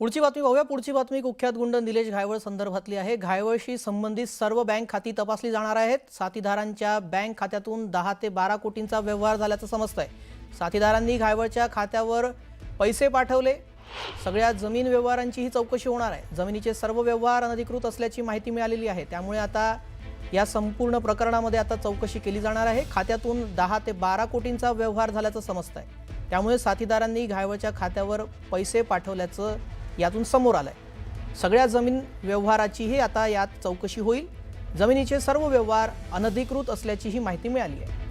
पुढची बातमी पाहूया पुढची बातमी कुख्यात गुंड निलेश घायवळ संदर्भातली आहे. घायवळशी संबंधित सर्व बँक खाती तपासली जाणार आहेत. साथीदारांच्या बँक खात्यातून दहा ते बारा कोटींचा व्यवहार झाल्याचं समजतंय. साथीदारांनी घायवळच्या खात्यावर पैसे पाठवले. सगळ्या जमीन व्यवहारांची ही चौकशी होणार आहे. जमिनीचे सर्व व्यवहार अनधिकृत असल्याची माहिती मिळालेली आहे. त्यामुळे आता या संपूर्ण प्रकरणामध्ये आता चौकशी केली जाणार आहे. खात्यातून दहा ते बारा कोटींचा व्यवहार झाल्याचं समजतंय. त्यामुळे साथीदारांनी घायवळच्या खात्यावर पैसे पाठवल्याचं यातून समोर आलं आहे सगळ्या जमीन व्यवहाराचीही आता यात चौकशी होईल. जमिनीचे सर्व व्यवहार अनधिकृत असल्याचीही माहिती मिळाली आहे.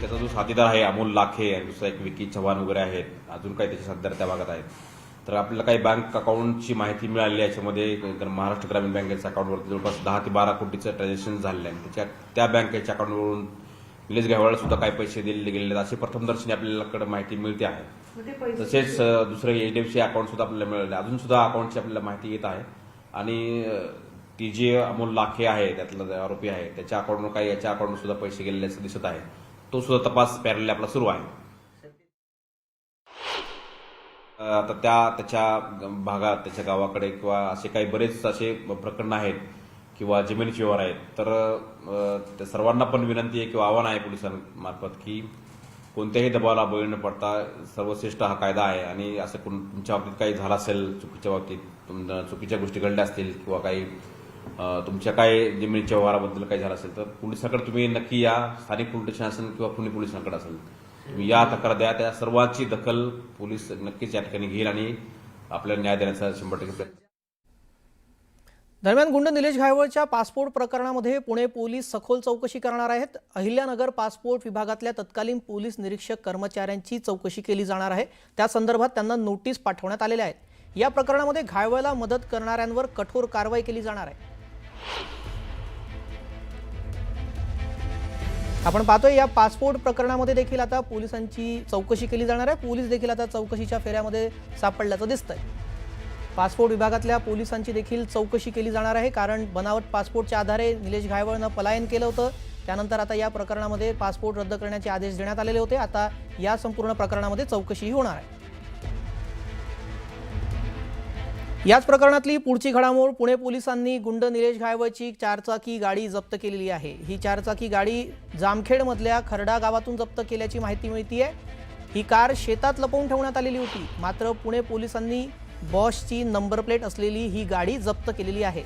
त्याचा जो साथीदार आहे अमोल लाखे आणि दुसरा एक विकी चव्हाण वगैरे आहेत. अजून काही त्याचे सध्या त्या भागात आहेत. तर आपल्याला काही बँक अकाउंटची माहिती मिळाली आहे. याच्यामध्ये तर महाराष्ट्र ग्रामीण बँकेच्या अकाउंटवरती जवळपास दहा ते बारा कोटीचं ट्रान्झॅक्शन झालेलं आहे. त्याच्या त्या बँकेच्या अकाउंटवरून निलेश गायवाळला सुद्धा काही पैसे दिलेले गेलेले अशी प्रथमदर्शनी आपल्याकडे माहिती मिळते आहे. तसेच दुसरे एचडीएफसी अकाउंट सुद्धा आपल्याला मिळाले अजून सुद्धा अकाउंटची आपल्याला माहिती येत आहे. आणि ती जे अमोल लाखे आहे त्यातला आरोपी आहे त्याच्या अकाउंटवर काही याच्या अकाउंटवर सुद्धा पैसे गेलेले असं दिसत आहे. तो सुद्धा तपास पॅरल आपला सुरू आहे. आता त्या त्याच्या भागात त्याच्या गावाकडे किंवा असे काही बरेच असे प्रकरण आहेत. किंवा जमिनीचे व्यवहार आहेत. तर त्या सर्वांना पण विनंती आहे किंवा आव्हान आहे पोलिसांमार्फत की कोणत्याही दबावाला बळी न पडता सर्वश्रेष्ठ हा कायदा आहे आणि असं कोण तुमच्या बाबतीत काही झालं असेल चुकीच्या बाबतीत तुम चुकीच्या गोष्टी घडल्या असतील किंवा काही तुमच्या काय जमिनीच्या व्यवहाराबद्दल काही झालं असेल तर पोलिसांकडे तुम्ही नक्की या. स्थानिक पोलीस शासन असेल किंवा पुणे पोलिसांकडे असेल तुम्ही या तक्रार द्या. त्या सर्वांची दखल पोलीस नक्कीच या ठिकाणी घेईल आणि आपल्याला न्याय देण्याचा शंभर टक्के प्रयत्न दरम्यान गुंड निलेश घायवळच्या पासपोर्ट प्रकरणामध्ये पुणे पोलीस सखोल चौकशी करणार आहेत. अहिल्यानगर पासपोर्ट विभागातल्या तत्कालीन पोलीस निरीक्षक कर्मचाऱ्यांची चौकशी केली जाणार आहे. त्या संदर्भात त्यांना नोटीस पाठवण्यात आलेल्या आहेत. या प्रकरणामध्ये घायवळला मदत करणाऱ्यांवर कठोर कारवाई केली जाणार आहे. आपण पाहतोय या पासपोर्ट प्रकरणामध्ये देखील आता पोलिसांची चौकशी केली जाणार आहे. पोलीस देखील आता चौकशीच्या फेऱ्यामध्ये सापडल्याचं दिसतंय. पासपोर्ट विभागातल्या पोलिसांची देखील चौकशी केली जाणार आहे कारण बनावट पासपोर्टच्या आधारे निलेश घायवळनं पलायन केलं होतं. त्यानंतर आता या प्रकरणामध्ये पासपोर्ट रद्द करण्याचे आदेश देण्यात आलेले होते. आता या संपूर्ण प्रकरणामध्ये चौकशीही होणार आहे. याच प्रकरणातली पुढची घडामोड पुणे पोलिसांनी गुंड निलेश घायवळची चारचाकी गाडी जप्त केलेली आहे. ही चारचाकी गाडी जामखेडमधल्या खरडा गावातून जप्त केल्याची माहिती मिळतीये. ही कार शेतात लपवून ठेवण्यात आलेली होती. मात्र पुणे पोलिसांनी बॉशची नंबर प्लेट असलेली ही गाडी जप्त केलेली आहे.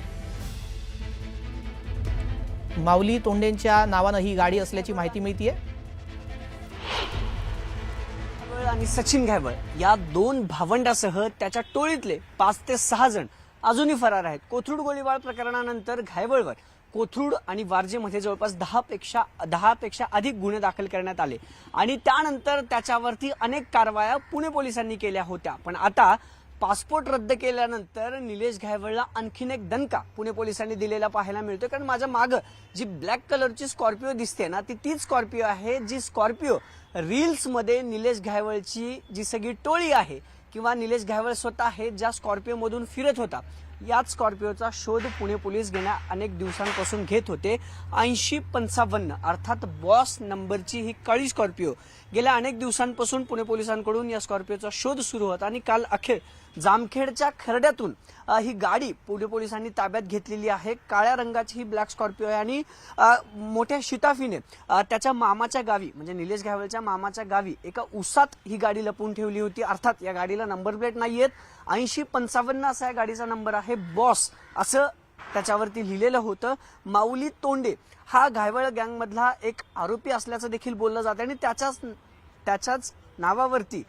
माऊली तोंडेंच्या नावानं ही गाडी असल्याची माहिती मिळतीये. घायवळ आणि सचिन घायवळ या दोन भावंडासह त्याच्या टोळीतले पाच ते सहा जण अजूनही फरार आहेत. कोथरूड गोळीबार प्रकरणानंतर घायवळवर कोथरूड आणि वारजेमध्ये जवळपास दहा पेक्षा दहा पेक्षा अधिक गुन्हे दाखल करण्यात आले. आणि त्यानंतर त्याच्यावरती अनेक कारवाया पुणे पोलिसांनी केल्या होत्या. पण आता पासपोर्ट रद्द केल्यानंतर निलेश घायवळला आणखीन एक दणका पुणे पोलिसांनी दिलेला पाहायला मिळतोय. कारण माझ्या मागं जी ब्लॅक कलरची स्कॉर्पिओ दिसते ना ती तीच स्कॉर्पिओ आहे जी स्कॉर्पिओ रील्समध्ये निलेश घायवळची जी सगळी टोळी आहे किंवा निलेश घायवळ स्वतः आहे ज्या स्कॉर्पिओमधून फिरत होता याच स्कॉर्पिओचा शोध पुणे पोलीस गेल्या अनेक दिवसांपासून घेत होते. ऐंशी पंचावन्न अर्थात बॉस नंबरची ही काळी स्कॉर्पिओ. गेल्या अनेक दिवसांपासून पुणे पोलिसांकडून या स्कॉर्पिओचा शोध सुरू होता आणि काल अखेर जामखेडच्या खरड्यातून ही गाडी पुणे पोलिसांनी ताब्यात घेतलेली आहे. काळ्या रंगाची ही ब्लॅक स्कॉर्पिओ आहे आणि मोठ्या शिताफीने त्याच्या मामाच्या गावी म्हणजे निलेश घावलच्या मामाच्या गावी एका उसात ही गाडी लपून ठेवली होती. अर्थात या गाडीला नंबर प्लेट नाहीयेत. ऐंशी पंचावन्न असा या गाडीचा नंबर आहे बॉस. असं त्याच्यावरती लिहिलेलं होतं. माऊली तोंडे हा घायवळ गँगमधला एक आरोपी असल्याचं देखील बोललं जातं. आणि त्याच्याच त्याच्याच नावावरती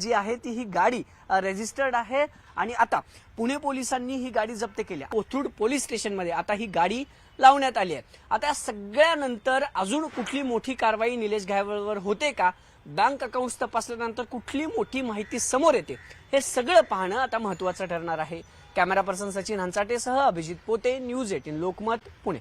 जी आहे ती ही गाडी रेजिस्टर्ड आहे. आणि आता पुणे पोलिसांनी ही गाडी जप्त केली. कोथरूड पोलीस स्टेशनमध्ये आता ही गाडी लावण्यात आली आहे. आता या सगळ्यानंतर अजून कुठली मोठी कारवाई निलेश घायवळवर होते का? बँक अकाउंट तपासल्यानंतर कुठली मोठी माहिती समोर येते हे सगळं पाहणं आता महत्वाचं ठरणार आहे. कॅमेरा पर्सन सचिन हंचाटेसह अभिजित पोते न्यूज एटीन लोकमत पुणे.